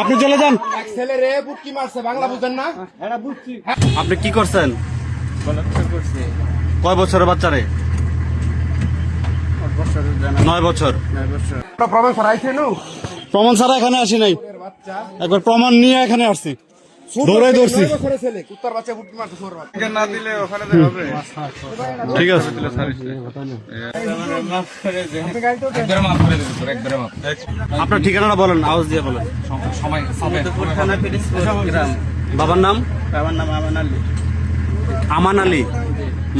আপনি চলে যান। ছেলে রে বুটকি মারছে বাংলা বুঝেন না আপনি কি করছেন? কয় বছরের বাচ্চারে নয় বছর। প্রমাণ ছাড়া এখানে আসি নাই। একবার প্রমাণ নিয়ে এখানে আসছি। দৌড়াই দৌড়ছি। ঠিক আছে। আপনার ঠিকানাটা বলেন আওয়াজ দিয়ে বলেন। বাবার নাম? আমার নাম আমান আলী। আমান আলী।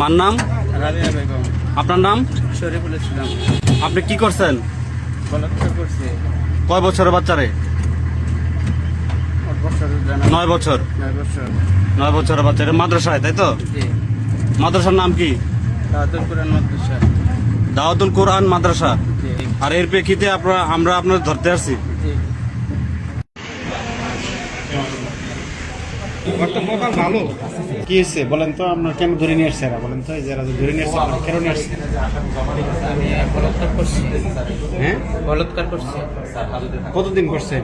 মার নাম? রাবিয়া বেগম। আপনার নাম? শরীফুল ইসলাম। আপনি কি করছেন? করছি। কয় বছরের বাচ্চারে নয় বছর। নয় বছর। বছরের বাচ্চা এটা মাদ্রাসায় তাই তো? মাদ্রাসার নাম কি? তাহাদুল কোরআন মাদ্রাসা। দাওয়াতুল কোরআন মাদ্রাসা। আর এর প্রেক্ষিতে আপনারা আমরা আপনার ধরতে আসছি। ভালো? কি হয়েছে? বলেন তো আপনার কেন ধরে নিয়ে আসছে এরা? বলেন তো এই যে এরা যে ধরে নিয়ে আসছে কেন নিয়ে আসছে? আমি বলাৎকার করছি। হ্যাঁ? বলাৎকার করছি। কতদিন করছেন?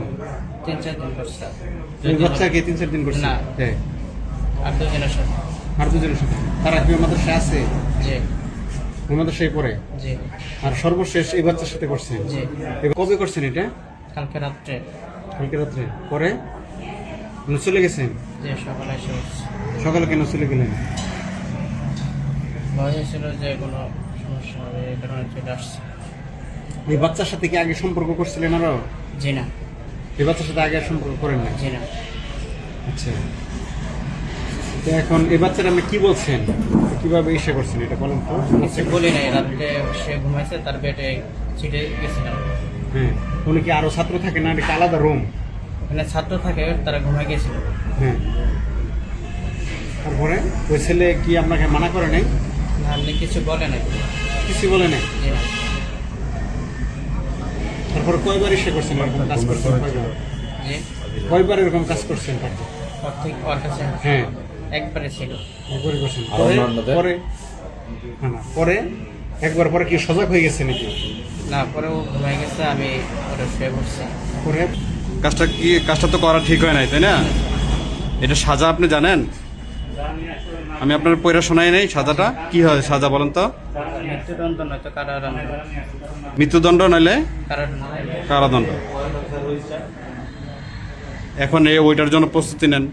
তিন চার দিন করছি। ওই বাচ্চাকে তিন চার দিন করছেন না। হ্যাঁ। আর দুজনের সাথে। আর দুজনের সাথে? তারা কি আছে? জি। সেই পরে জি। আর সর্বশেষ এই বাচ্চার সাথে করছেন? জি। কবে করছেন এটা? কালকে রাত্রে। কালকে রাত্রে। পরে? চলে গেছেন? সকালে এসে উঠছি সকালে কেন চলে গেলেন? ভয় যে কোনো সমস্যা হবে এই কারণে চলে আসছে। এই বাচ্চার সাথে কি আগে সম্পর্ক করছিলেন আরও? জি না। এই বাচ্চার সাথে আগে সম্পর্ক করেন না জি না। আচ্ছা। তো এখন এই বাচ্চারা আপনি কি বলছেন? কীভাবে ইসে করছেন এটা বলেন তো? কিছু বলি নাই রাত্রে সে ঘুমাইছে তার বেডে ছিটে গেছিলাম হ্যাঁ। উনি কি আরও ছাত্র থাকে না? এটা আলাদা রুম? ওখানে ছাত্র থাকে তারা ঘুমাই গেছিল। হ্যাঁ। তারপরে ওই ছেলে কি আপনাকে মানা করে নাই? আপনি কিছু বলে নাই। কিছু বলে নাই? না। তারপরে কয়বার ইসে করছেন এরকম কাজ করছেন? কয়বার? এরকম কাজ করছেন হ্যাঁ। একবারে ছিল। একবারই করছেন। পরে পরে না না পরে একবার পরে কি সজাগ হয়ে গেছে নাকি? না পরে ও ঘুমাই গেছে আমি ওটা শুয়ে পড়ছি। পরে? কাজটা কি কাজটা তো করা ঠিক হয় নাই তাই না? এটা সাজা আপনি জানেন? আমি আপনার পয়রা শোনাই নাই সাজাটা। কি হয় সাজা বলেন তো? মৃত্যুদণ্ড নাইলে? কারাদণ্ড। এখন এই ওইটার জন্য প্রস্তুতি নেন।